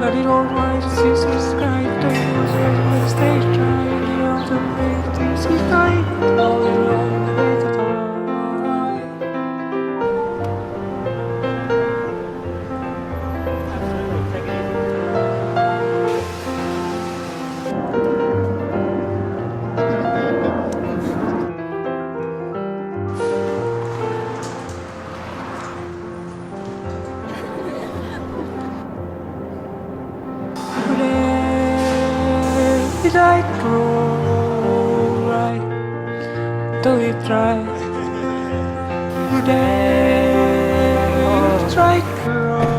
Let it all rise. Lord, I try, do you try? Damn, try to try.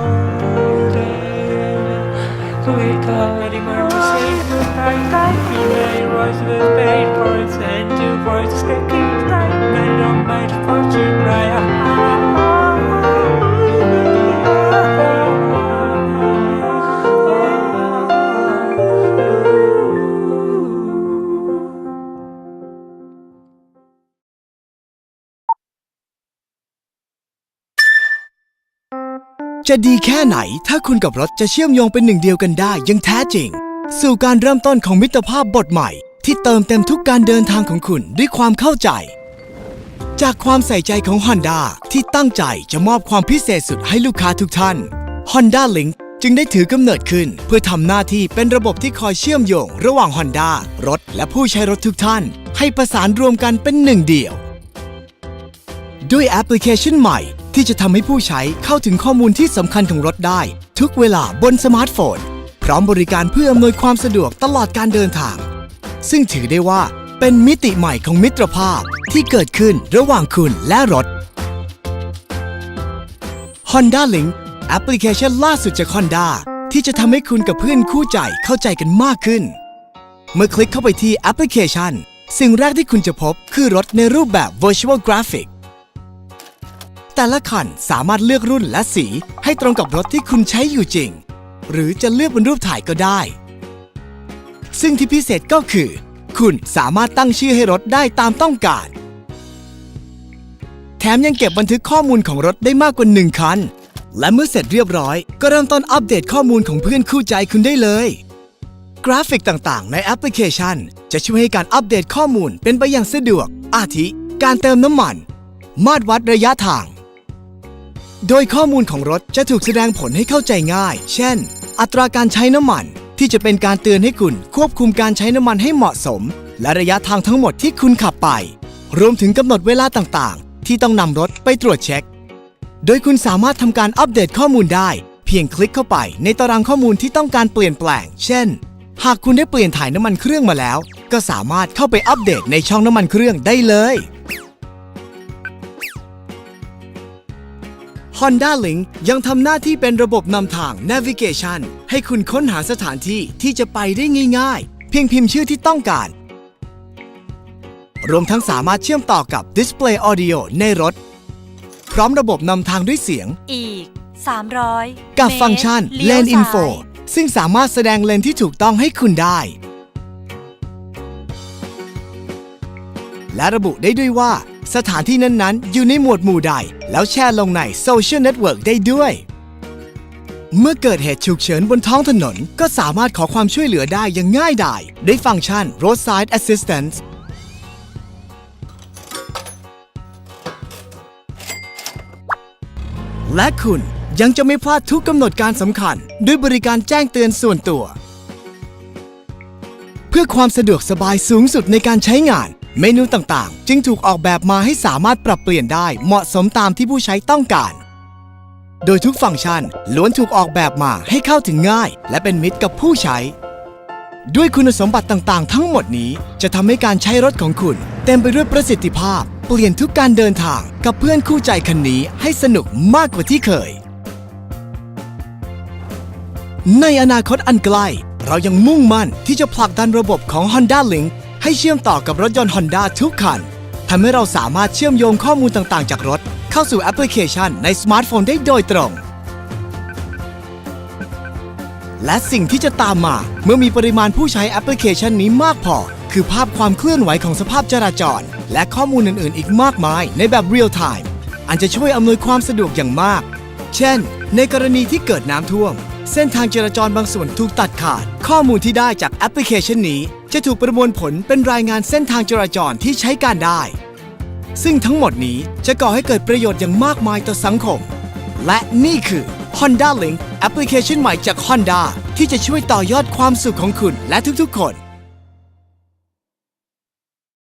do you try? Remember saying the try, time, you may rise with pain for its end, you voice, the king, time, man, on my จะดีแค่ไหน ถ้าคุณกับรถจะเชื่อมโยงเป็นหนึ่งเดียวกันได้ยังแท้จริง สู่การเริ่มต้นของมิตรภาพบทใหม่ ที่เติมเต็มทุกการเดินทางของคุณด้วยความเข้าใจ จากความใส่ใจของ Honda ที่ตั้งใจจะมอบความพิเศษสุดให้ลูกค้าทุกท่าน Honda Link จึงได้ถือกำเนิดขึ้น เพื่อทำหน้าที่เป็นระบบที่คอยเชื่อมโยง ระหว่าง Honda รถ และผู้ใช้รถทุกท่าน ให้ประสานรวมกันเป็นหนึ่งเดียว ด้วยแอปพลิเคชันใหม่ ที่จะทำให้ผู้ใช้เข้าถึงข้อมูลที่สำคัญของรถได้ ทุกเวลาบนสมาร์ทโฟน พร้อมบริการเพื่ออำนวยความสะดวกตลอดการเดินทาง ซึ่งถือได้ว่าเป็นมิติใหม่ของมิตรภาพที่เกิดขึ้นระหว่างคุณและรถ Honda Link แอปพลิเคชันล่าสุดจาก Honda ที่จะทำให้คุณกับเพื่อนคู่ใจเข้าใจกันมากขึ้น เมื่อคลิกเข้าไปที่แอปพลิเคชัน สิ่งแรกที่คุณจะพบคือรถในรูปแบบ Virtual Graphic แต่ละคันสามารถเลือกรุ่นและสีให้ตรงกับรถที่คุณใช้อยู่จริง หรือจะเลือกเป็นรูปถ่ายก็ได้ ซึ่งที่พิเศษก็คือ คุณสามารถตั้งชื่อให้รถได้ตามต้องการ แถมยังเก็บบันทึกข้อมูลของรถได้มากกว่า1คัน และเมื่อเสร็จเรียบร้อย ก็เริ่มต้นอัปเดตข้อมูลของเพื่อนคู่ใจคุณได้เลย กราฟิกต่างๆ ในแอปพลิเคชัน จะช่วยให้การอัปเดตข้อมูลเป็นไปอย่างสะดวก อาทิ การเติมน้ำมัน มาตรวัดระยะทาง โดยข้อมูลของรถจะถูกแสดงผลให้เข้าใจง่าย เช่น อัตราการใช้น้ำมันที่จะเป็นการเตือนให้คุณควบคุมการใช้น้ำมันให้เหมาะสม และระยะทางทั้งหมดที่คุณขับไป รวมถึงกำหนดเวลาต่างๆ ที่ต้องนำรถไปตรวจเช็ค โดยคุณสามารถทำการอัปเดตข้อมูลได้ เพียงคลิกเข้าไปในตารางข้อมูลที่ต้องการเปลี่ยนแปลง เช่น หากคุณได้เปลี่ยนถ่ายน้ำมันเครื่องมาแล้ว ก็สามารถเข้าไปอัปเดตในช่องน้ำมันเครื่องได้เลย Honda Link ยังทำหน้าที่เป็นระบบนำทาง Navigation ให้คุณค้นหาสถานที่ที่จะไปได้ง่ายๆ เพียงพิมพ์ชื่อที่ต้องการ รวมทั้งสามารถเชื่อมต่อกับ Display Audio ในรถ พร้อมระบบนำทางด้วยเสียง อีก 300กับเมตรฟังก์ชันเลี้ยว Lane ซ้าย Info ซึ่งสามารถแสดงเลนที่ถูกต้องให้คุณได้ และระบุได้ด้วยว่า สถานที่นั้นๆ อยู่ในหมวดหมู่ใด แล้วแชร์ลงในโซเชียลเน็ตเวิร์กได้ด้วย เมื่อเกิดเหตุฉุกเฉินบนท้องถนน ก็สามารถขอความช่วยเหลือได้อย่างง่ายดายด้วยฟังก์ชัน Roadside Assistance และคุณยังจะไม่พลาดทุกกำหนดการสำคัญ ด้วยบริการแจ้งเตือนส่วนตัว เพื่อความสะดวกสบายสูงสุดในการใช้งาน เมนูต่างๆ จึงถูกออกแบบมาให้สามารถปรับเปลี่ยนได้เหมาะสมตามที่ผู้ใช้ต้องการ โดยทุกฟังก์ชันล้วนถูกออกแบบมาให้เข้าถึงง่าย และเป็นมิตรกับผู้ใช้ ด้วยคุณสมบัติต่างๆ ทั้งหมดนี้จะทำให้การใช้รถของคุณ เต็มไปด้วยประสิทธิภาพ เปลี่ยนทุกการเดินทางกับเพื่อนคู่ใจคันนี้ให้สนุกมากกว่าที่เคย ในอนาคตอันไกลเรายังมุ่งมั่นที่จะผลักดันระบบของ Honda Link ให้เชื่อมต่อกับรถยนต์ Honda ทุกคันทำให้เราสามารถเชื่อมโยงข้อมูลต่างๆ จากรถ เข้าสู่แอปพลิเคชันในสมาร์ทโฟนได้โดยตรง และสิ่งที่จะตามมาเมื่อมีปริมาณผู้ใช้แอปพลิเคชันนี้มากพอคือคือภาพความเคลื่อนไหวของสภาพจราจร และข้อมูลอื่นๆ อีกมากมายในแบบเรียลไทม์อันจะช่วยอำนวยความสะดวกอย่างมาก เช่น ในกรณีที่เกิดน้ำท่วม เส้นทางจราจรบางส่วนถูกตัดขาด ข้อมูลที่ได้จากแอปพลิเคชันนี้ จะถูกประมวลผลเป็นรายงานเส้นทางจราจรที่ใช้การได้ ซึ่งทั้งหมดนี้จะก่อให้เกิดประโยชน์อย่างมากมายต่อสังคม และนี่คือ Honda Link แอปพลิเคชันใหม่จาก Honda ที่จะช่วยต่อยอดความสุขของคุณและทุกๆ คน